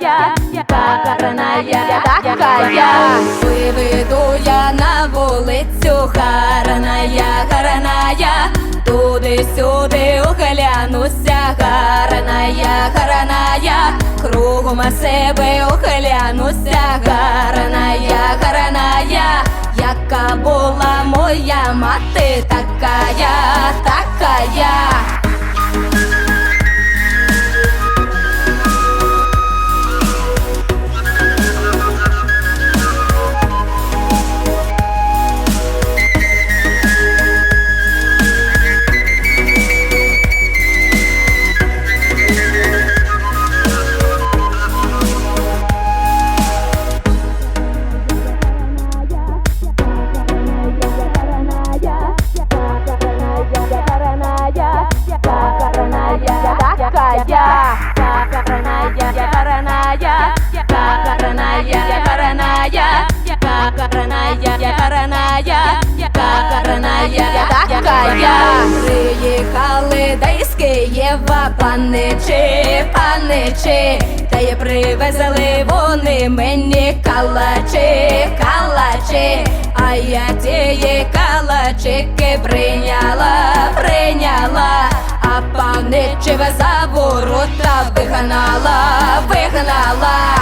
караная, караная, караная, караная, такая. Виведу я на вулицю, гарная, гарная, туди-сюди оглянуся, гарная, гарная, кругом себе оглянуся, гарная, гарная, яка була моя мати, такая, такая. Приїхали да із Києва паничі, паничі, та й привезли вони мені калачі, калачі, а я тієї калачики прийняла, прийняла, а паничеве за ворота вигнала, вигнала.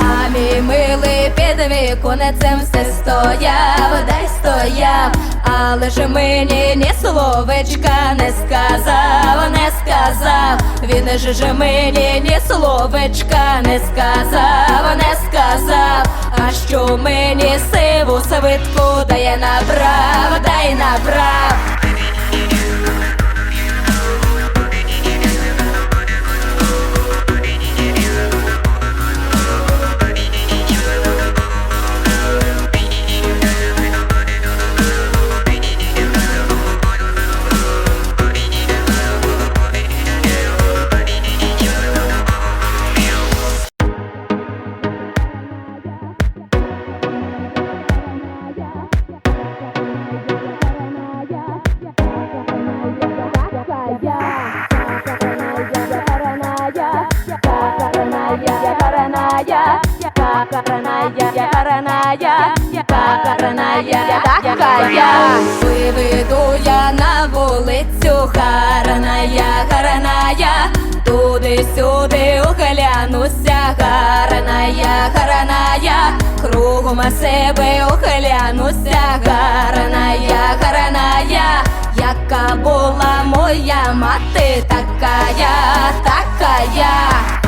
А мій милий під віконецем все стояв, дай стояв, але ж мені ні словечка не сказав, не сказав, він же ж мені ні словечка не сказав, не сказав, а що мені сиву свитку дає набрав, дай набрав. Виведу я на вулицю, гарная, гарная, туди-сюди оглянуся, гарная, гарная, кругом себе оглянуся, гарная, гарная, яка була моя мати, такая, такая.